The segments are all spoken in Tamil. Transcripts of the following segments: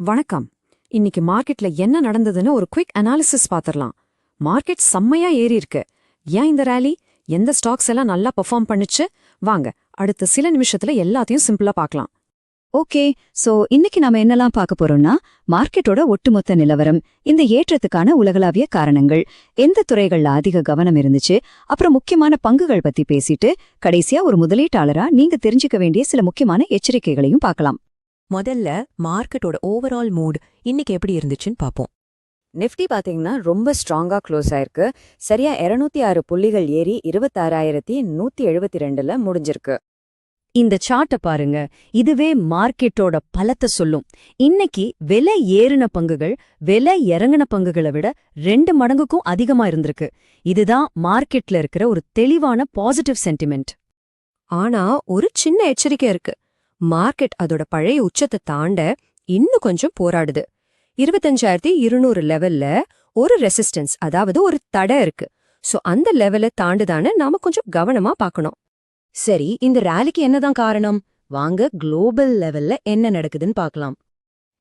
வணக்கம். இன்னைக்கு மார்க்கெட்ல என்ன நடந்ததுன்னு ஒரு குவிக் அனாலிசிஸ் பாத்திரலாம். மார்க்கெட் செம்மையா ஏறி இருக்கு ஏன் இந்த ரேலி எந்த ஸ்டாக்ஸ் எல்லாம் நல்லா பெர்ஃபார்ம் பண்ணுச்சு? வாங்க அடுத்த சில நிமிஷத்துல எல்லாத்தையும் சிம்பிளா பார்க்கலாம் ஓகே சோ இன்னைக்கு நாம என்னலாம் பார்க்க போறோம்னா மார்க்கெட்டோட ஒட்டுமொத்த நிலவரம் இந்த ஏற்றத்துக்கான உலகளாவிய காரணங்கள் எந்த துறைகள்ல அதிக கவனம் இருந்துச்சு அப்புறம் முக்கியமான பங்குகள் பத்தி பேசிட்டு கடைசியா ஒரு முதலீட்டாளரா நீங்க தெரிஞ்சுக்க வேண்டிய சில முக்கியமான எச்சரிக்கைகளையும் பார்க்கலாம். முதல்ல மார்க்கெட்டோட ஓவரால் மூட் இன்னைக்கு எப்படி இருந்துச்சுன்னு பாப்போம் நிஃப்டி பாத்தீங்கன்னா ரொம்ப ஸ்ட்ராங்கா க்ளோஸ் ஆயிருக்கு. சரியா 206 ஆறு புள்ளிகள் ஏறி இருபத்தாறாயிரத்தி நூத்தி எழுபத்தி ரெண்டுல முடிஞ்சிருக்கு. இந்த சார்ட்ட பாருங்க. இதுவே மார்க்கெட்டோட பலத்தை சொல்லும். இன்னைக்கு விலை ஏறின பங்குகள் விலை இறங்கின பங்குகளை விட ரெண்டு மடங்குக்கும் அதிகமா இருந்திருக்கு. இதுதான் மார்க்கெட்ல இருக்கிற ஒரு தெளிவான பாசிட்டிவ் சென்டிமெண்ட் ஆனா ஒரு சின்ன எச்சரிக்கை இருக்கு. மார்க்கெட் அதோட பழைய உச்சத்தை தாண்ட இன்னும் கொஞ்சம் போராடுது. இருபத்தஞ்சாயிரத்தி இருநூறு லெவல்ல ஒரு ரெசிஸ்டன்ஸ் அதாவது ஒரு தடை இருக்கு. சோ அந்த லெவலை தாண்டுதானு நாம கொஞ்சம் கவனமா பார்க்கணும். சரி இந்த ரேலிக்கு என்னதான் காரணம்? வாங்க குளோபல் லெவல்ல என்ன நடக்குதுன்னு பார்க்கலாம்.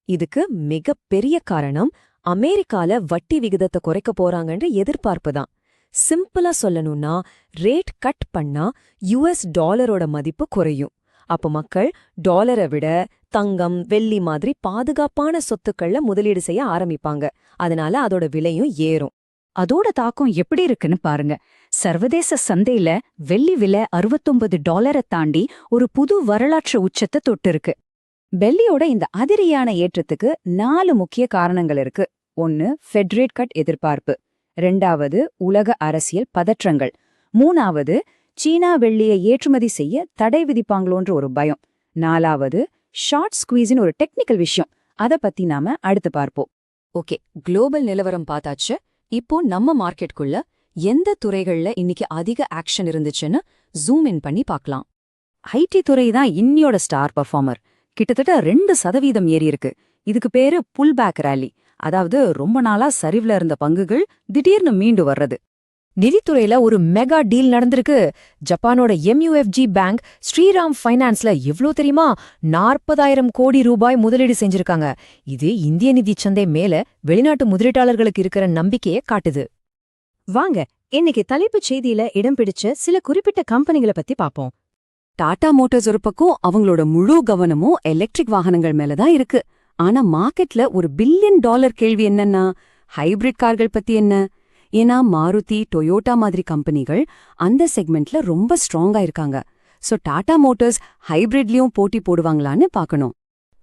இதுக்கு மிக பெரிய காரணம் அமெரிக்கால வட்டி விகிதத்தை குறைக்க போறாங்கன்ற எதிர்பார்ப்பு தான். சிம்பிளா சொல்லணும்னா ரேட் கட் பண்ணா யுஎஸ் டாலரோட மதிப்பு குறையும். அப்ப மக்கள் டாலரை விட தங்கம் வெள்ளி மாதிரி பாதுகாப்பான சொத்துக்கள்ல முதலீடு செய்ய ஆரம்பிப்பாங்க. அதனால அதோட விலையும் ஏறும். அதோட தாக்கம் எப்படி இருக்குன்னு பாருங்க. சர்வதேச சந்தையில வெள்ளி விலை 69 டாலரை தாண்டி ஒரு புது வரலாற்று உச்சத்தை தொட்டிருக்கு. வெள்ளியோட இந்த அதிரியான ஏற்றத்துக்கு நாலு முக்கிய காரணங்கள் இருக்கு. ஒன்னு ஃபெட்ரேட் கட் எதிர்பார்ப்பு. ரெண்டாவது உலக அரசியல் பதற்றங்கள். மூணாவது சீனா வெள்ளியை ஏற்றுமதி செய்ய தடை விதிப்பாங்களோன்ற ஒரு பயம். நாலாவது ஷார்ட் ஸ்குவீஸின் ஒரு டெக்னிக்கல் விஷயம். அத பத்தி நாம அடுத்து பார்ப்போம். ஓகே குளோபல் நிலவரம் பார்த்தாச்சு. இப்போ நம்ம மார்க்கெட்குள்ள எந்த துறைகள்ல இன்னைக்கு அதிக ஆக்ஷன் இருந்துச்சுன்னு ஜூம் இன் பண்ணி பார்க்கலாம். ஐடி துறை தான் இன்னியோட ஸ்டார் பர்ஃபார்மர். கிட்டத்தட்ட ரெண்டு சதவீதம் ஏறி இருக்கு. இதுக்கு பேரு புல் பேக் ரேலி. அதாவது ரொம்ப நாளா சரிவுல இருந்த பங்குகள் திடீர்னு மீண்டு வர்றது. நிதித்துறையில ஒரு மெகா டீல் நடந்திருக்கு. ஜப்பானோட எம்யூஎஃப்ஜி பேங்க் ஸ்ரீராம் ஃபைனான்ஸ்ல எவ்ளோ தெரியுமா? நாற்பதாயிரம் கோடி ரூபாய் முதலீடு செஞ்சிருக்காங்க. இது இந்திய நிதி சந்தை மேல வெளிநாட்டு முதலீட்டாளர்களுக்கு இருக்கிற நம்பிக்கையை காட்டுது. வாங்க இன்னைக்கு தலைப்புச் செய்தியில இடம் பிடிச்ச சில குறிப்பிட்ட கம்பெனிகளை பத்தி பாப்போம் டாடா மோட்டார்ஸ் ஒரு பக்கம் அவங்களோட முழு கவனமும் எலக்ட்ரிக் வாகனங்கள் மேல தான் இருக்கு. ஆனா மார்க்கெட்ல ஒரு பில்லியன் டாலர் கேள்வி என்னன்னா ஹைபிரிட் கார்கள் பத்தி என்ன? ஏன்னா மாருதி டொயோட்டா மாதிரி கம்பெனிகள் அந்த செக்மெண்ட்ல ரொம்ப ஸ்ட்ராங்கா இருக்காங்க. சோ டாடா மோட்டார்ஸ் ஹைபிரிட்லயும் போட்டி போடுவாங்களான்னு பார்க்கணும்.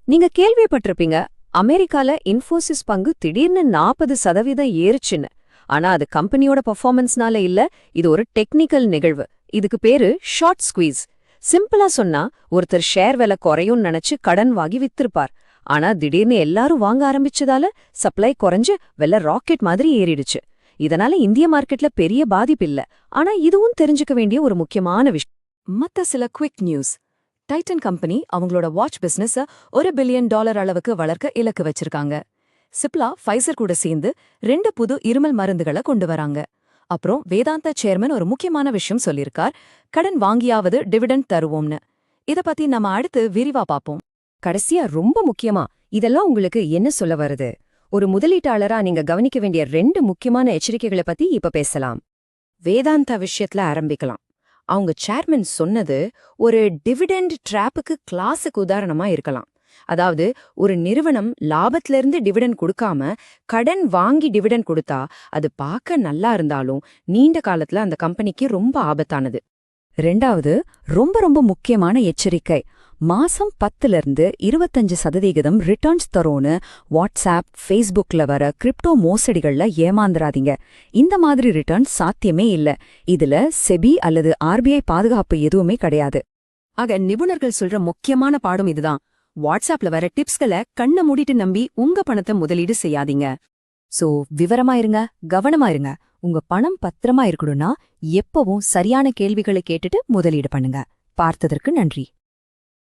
நீங்க கேள்விப்பட்டிருப்பீங்க அமெரிக்கால இன்ஃபோசிஸ் பங்கு திடீர்னு நாற்பது சதவீதம் ஏறுச்சுன்னு. ஆனா அது கம்பெனியோட பர்ஃபார்மன்ஸ்னால இல்ல இது ஒரு டெக்னிக்கல் நிகழ்வு. இதுக்கு பேரு ஷார்ட் ஸ்குவீஸ் சிம்பிளா சொன்னா ஒருத்தர் ஷேர் விலை குறையும்னு நினைச்சு கடன் வாங்கி வித்திருப்பார். ஆனா திடீர்னு எல்லாரும் வாங்க ஆரம்பிச்சதால சப்ளை குறைஞ்சு வெள்ள ராக்கெட் மாதிரி ஏறிடுச்சு. இதனால இந்திய மார்க்கெட்ல பெரிய பாதிப்பு இல்ல. ஆனா இதுவும் தெரிஞ்சுக்க வேண்டிய ஒரு முக்கியமான விஷயம் மத்த சில குவிக் நியூஸ் டைட்டன் கம்பெனி அவங்களோட வாட்ச் பிசினஸ ஒரு பில்லியன் டாலர் அளவுக்கு வளர்க்க இலக்கு வச்சிருக்காங்க. சிப்லா ஃபைசர் கூட சேர்ந்து ரெண்டு புது இருமல் மருந்துகளை கொண்டு வராங்க. அப்புறம் வேதாந்தா சேர்மன் ஒரு முக்கியமான விஷயம் சொல்லியிருக்கார். கடன் வாங்கியாவது டிவிடெண்ட் தருவோம்னு. இத பத்தி நம்ம அடுத்து விரிவா பாப்போம் கடைசியா ரொம்ப முக்கியமா இதெல்லாம் உங்களுக்கு என்ன சொல்ல வருது? ஒரு முதலீட்டாளரா நீங்க கவனிக்க வேண்டிய ரெண்டு முக்கியமான எச்சரிக்கைகளை பத்தி இப்ப பேசலாம். வேதாந்தா விஷயத்துல ஆரம்பிக்கலாம். அவங்க சேர்மன் சொன்னது ஒரு டிவிடெண்ட் ட்ராப்புக்கு கிளாஸுக்கு உதாரணமா இருக்கலாம். அதாவது ஒரு நிறுவனம் லாபத்துல இருந்து கொடுக்காம கடன் வாங்கி டிவிடன் கொடுத்தா அது பார்க்க நல்லா இருந்தாலும் நீண்ட காலத்துல அந்த கம்பெனிக்கு ரொம்ப ஆபத்தானது. ரெண்டாவது ரொம்ப ரொம்ப முக்கியமான எச்சரிக்கை. மாசம் பத்துல இருந்து இருபத்தஞ்சு சதவிகிதம் ரிட்டர்ன்ஸ் தரோன்னு வாட்ஸ்ஆப் ஃபேஸ்புக்ல வர கிரிப்டோ மோசடிகள்ல ஏமாந்துராதீங்க இந்த மாதிரி ரிட்டர்ன்ஸ் சாத்தியமே இல்ல. இதுல செபி அல்லது ஆர்பிஐ பாதுகாப்பு எதுவுமே கிடையாது. ஆக நிபுணர்கள் சொல்ற முக்கியமான பாடம் இதுதான். வாட்ஸ்ஆப்ல வர டிப்ஸ்களை கண்ண மூடிட்டு நம்பி உங்க பணத்தை முதலீடு செய்யாதீங்க. சோ விவரமா இருங்க கவனமா இருங்க. உங்க பணம் பத்திரமா இருக்கணும்னா எப்பவும் சரியான கேள்விகளை கேட்டுட்டு முதலீடு பண்ணுங்க. பார்த்ததற்கு நன்றி.